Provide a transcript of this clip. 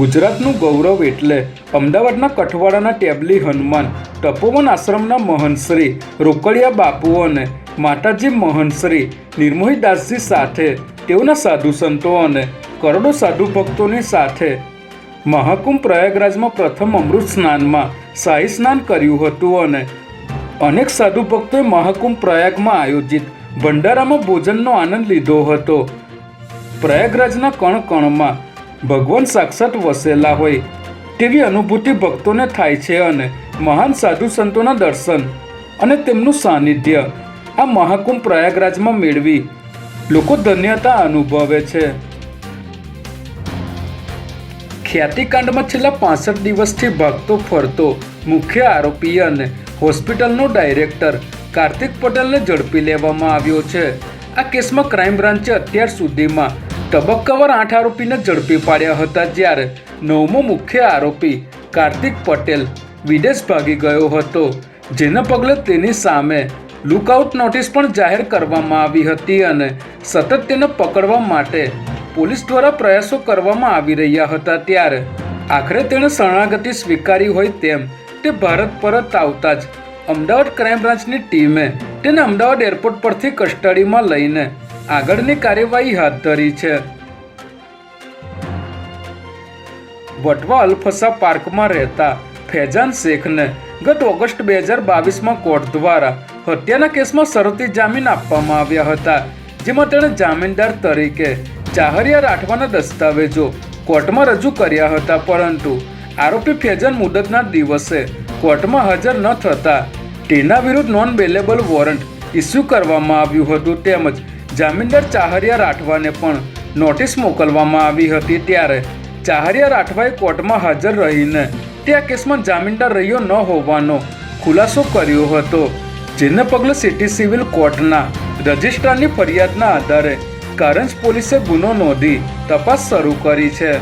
ગુજરાતનું ગૌરવ એટલે અમદાવાદના કઠવાડાના ટેબલી હનુમાન તપોવન આશ્રમના મહંતશ્રી રોકડિયા બાપુ અને માતાજી મહંતશ્રી નિર્મોહીદાસજી સાથે, તેઓના સાધુ સંતો અને કરોડો સાધુ ભક્તોની સાથે મહાકુંભ પ્રયાગરાજમાં પ્રથમ અમૃત સ્નાનમાં શાહી સ્નાન કર્યું હતું અને અનેક સાધુ ભક્તોએ મહાકુંભ પ્રયાગમાં આયોજિત ભંડારામાં ભોજનનો આનંદ લીધો હતો. પ્રયાગરાજના કણ કણમાં ભગવાન સાક્ષાત વસેલા હોય તેવી અનુભૂતિ ભક્તોને થાય છે અને મહાન સાધુ સંતોના દર્શન અને તેમનું સાનિધ્ય આ મહાકુંભ પ્રયાગરાજમાં મેળવી લોકો ધન્યતા અનુભવે છે. ખ્યાતિકાંડમાં છેલ્લા પાસઠ દિવસથી ભાગતો ફરતો મુખ્ય આરોપી અને હોસ્પિટલનો ડાયરેક્ટર કાર્તિક પટેલને ઝડપી લેવામાં આવ્યો છે. આ કેસમાં ક્રાઇમ બ્રાન્ચે અત્યાર સુધીમાં તબક્કાવાર આઠ આરોપીને ઝડપી પાડ્યા હતા જ્યારે નવમો મુખ્ય આરોપી કાર્તિક પટેલ વિદેશ ભાગી ગયો હતો, જેના પગલે તેની સામે લુકઆઉટ નોટિસ પણ જાહેર કરવામાં આવી હતી અને સતત તેને પકડવા માટે પોલીસ દ્વારા પ્રયાસો કરવામાં આવી રહ્યા હતા. ત્યારે આખરે તેણે શરણાગતિ સ્વીકારી હોય તેમ તે ભારત પરત આવતા જ અમદાવાદ ક્રાઇમ બ્રાન્ચની ટીમે તેને અમદાવાદ એરપોર્ટ પરથી કસ્ટડીમાં લઈને આગળની કાર્યવાહી હાથ ધરી છે. વટવા અલ્ફસા પાર્કમાં રહેતા ફેજાન શેખને ગત ઓગસ્ટ બે હજાર બાવીસમાં કોર્ટ દ્વારા હત્યાના કેસમાં શરતી જામીન આપવામાં આવ્યા હતા, જેમાં તેણે જામીનદાર તરીકે ચાહરિયા રાઠવાના દસ્તાવેજો કોર્ટમાં રજૂ કર્યા હતા, પરંતુ આરોપી ફેજાન મુદતના દિવસે કોર્ટમાં હાજર ન થતા તેના વિરુદ્ધ નોન બેલેબલ વોરંટ ઇસ્યુ કરવામાં આવ્યું હતું, તેમજ જામીનદાર ચાહરિયા રાઠવાને પણ નોટિસ મોકલવામાં આવી હતી ત્યારે ચાહરિયા રાઠવાએ કોર્ટમાં હાજર રહીને તે આ કેસમાં જામીનદાર રહ્યો ન હોવાનો ખુલાસો કર્યો હતો, જેને પગલે સિટી સિવિલ કોર્ટના રજિસ્ટ્રારની ફરિયાદના આધારે કારંજ પોલીસે ગુનો નોંધી તપાસ શરૂ કરી છે.